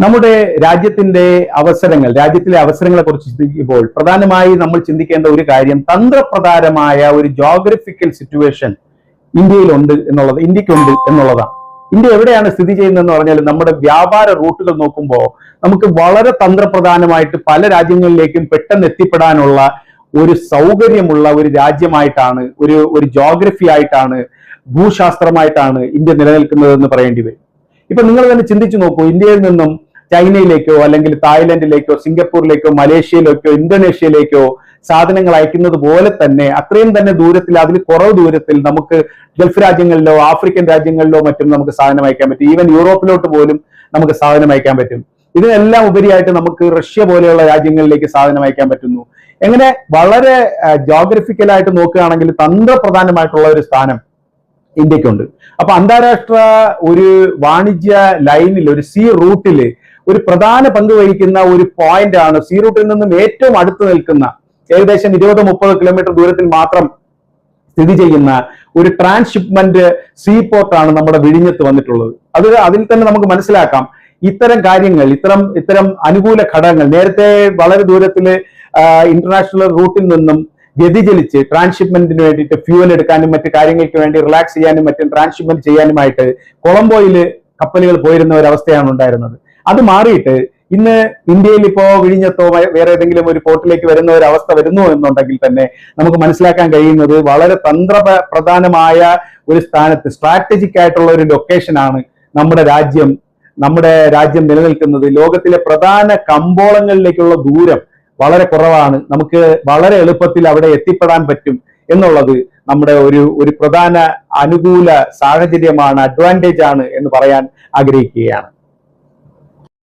നമ്മുടെ രാജ്യത്തിന്റെ അവസരങ്ങൾ രാജ്യത്തിലെ അവസരങ്ങളെ കുറിച്ച് ചിന്തിക്കുമ്പോൾ പ്രധാനമായി നമ്മൾ ചിന്തിക്കേണ്ട ഒരു കാര്യം തന്ത്രപ്രധാനമായ ഒരു ജോഗ്രഫിക്കൽ സിറ്റുവേഷൻ ഇന്ത്യയിലുണ്ട് എന്നുള്ളത് ഇന്ത്യക്കുണ്ട് എന്നുള്ളതാണ്. ഇന്ത്യ എവിടെയാണ് സ്ഥിതി ചെയ്യുന്നതെന്ന് പറഞ്ഞാൽ നമ്മുടെ വ്യാപാര റൂട്ടുകൾ നോക്കുമ്പോൾ നമുക്ക് വളരെ തന്ത്രപ്രധാനമായിട്ട് പല രാജ്യങ്ങളിലേക്കും പെട്ടെന്ന് എത്തിപ്പെടാനുള്ള ഒരു സൗകര്യമുള്ള ഒരു രാജ്യമായിട്ടാണ് ഒരു ഒരു ജോഗ്രഫി ആയിട്ടാണ് ഭൂശാസ്ത്രമായിട്ടാണ് ഇന്ത്യ നിലനിൽക്കുന്നതെന്ന് പറയേണ്ടി വരും. ഇപ്പൊ നിങ്ങൾ തന്നെ ചിന്തിച്ചു നോക്കൂ ഇന്ത്യയിൽ നിന്നും ചൈനയിലേക്കോ അല്ലെങ്കിൽ തായ്ലൻഡിലേക്കോ സിംഗപ്പൂരിലേക്കോ മലേഷ്യയിലേക്കോ ഇന്തോനേഷ്യയിലേക്കോ സാധനങ്ങൾ അയക്കുന്നത് പോലെ തന്നെ അത്രയും തന്നെ ദൂരത്തിൽ അതിൽ കുറവ് ദൂരത്തിൽ നമുക്ക് ഗൾഫ് രാജ്യങ്ങളിലോ ആഫ്രിക്കൻ രാജ്യങ്ങളിലോ മറ്റും നമുക്ക് സാധനം അയക്കാൻ പറ്റും. ഈവൻ യൂറോപ്പിലോട്ട് പോലും നമുക്ക് സാധനം അയക്കാൻ പറ്റും. ഇതിനെല്ലാം ഉപരിയായിട്ട് നമുക്ക് റഷ്യ പോലെയുള്ള രാജ്യങ്ങളിലേക്ക് സാധനം അയക്കാൻ പറ്റുന്നു. എങ്ങനെ? വളരെ ജോഗ്രഫിക്കലായിട്ട് നോക്കുകയാണെങ്കിൽ തന്ത്രപ്രധാനമായിട്ടുള്ള ഒരു സ്ഥാനം ഇന്ത്യക്കുണ്ട്. അപ്പൊ അന്താരാഷ്ട്ര ഒരു വാണിജ്യ ലൈനിൽ ഒരു സീ റൂട്ടിൽ ഒരു പ്രധാന പങ്ക് വഹിക്കുന്ന ഒരു പോയിന്റ് ആണ്. സീ റൂട്ടിൽ നിന്നും ഏറ്റവും അടുത്ത് നിൽക്കുന്ന ഏകദേശം ഇരുപത് മുപ്പത് കിലോമീറ്റർ ദൂരത്തിൽ മാത്രം സ്ഥിതി ചെയ്യുന്ന ഒരു ട്രാൻസ്ഷിപ്മെന്റ് സീ പോർട്ടാണ് നമ്മുടെ വിഴിഞ്ഞത്ത് വന്നിട്ടുള്ളത്. അത് അതിൽ തന്നെ നമുക്ക് മനസ്സിലാക്കാം. ഇത്തരം കാര്യങ്ങൾ ഇത്തരം ഇത്തരം അനുകൂല ഘടകങ്ങൾ നേരത്തെ വളരെ ദൂരത്തിൽ ഇന്റർനാഷണൽ റൂട്ടിൽ നിന്നും വ്യതിചലിച്ച് ട്രാൻസ്ഷിപ്മെന്റിന് വേണ്ടിയിട്ട് ഫ്യൂവൽ എടുക്കാനും മറ്റു കാര്യങ്ങൾക്ക് വേണ്ടി റിലാക്സ് ചെയ്യാനും മറ്റും ട്രാൻസ്ഷിപ്മെന്റ് ചെയ്യാനുമായിട്ട് കൊളംബോയിൽ കപ്പലുകൾ പോയിരുന്ന ഒരു അവസ്ഥയാണ് ഉണ്ടായിരുന്നത്. അത് മാറിയിട്ട് ഇന്ന് ഇന്ത്യയിൽ ഇപ്പോ വിഴിഞ്ഞത്തോ വേറെ ഏതെങ്കിലും ഒരു പോർട്ടിലേക്ക് വരുന്ന ഒരു അവസ്ഥ വരുന്നു എന്നുണ്ടെങ്കിൽ തന്നെ നമുക്ക് മനസ്സിലാക്കാൻ കഴിയുന്നത് വളരെ തന്ത്ര പ്രധാനമായ ഒരു സ്ഥാനത്ത് സ്ട്രാറ്റജിക് ആയിട്ടുള്ള ഒരു ലൊക്കേഷനാണ് നമ്മുടെ രാജ്യം നമ്മുടെ രാജ്യം നിലനിൽക്കുന്നത്. ലോകത്തിലെ പ്രധാന കമ്പോളങ്ങളിലേക്കുള്ള ദൂരം വളരെ കുറവാണ്. നമുക്ക് വളരെ എളുപ്പത്തിൽ അവിടെ എത്തിപ്പെടാൻ പറ്റും എന്നുള്ളത് നമ്മുടെ ഒരു ഒരു പ്രധാന അനുകൂല സാഹചര്യമാണ് അഡ്വാന്റേജ് ആണ് എന്ന് പറയാൻ ആഗ്രഹിക്കുകയാണ്.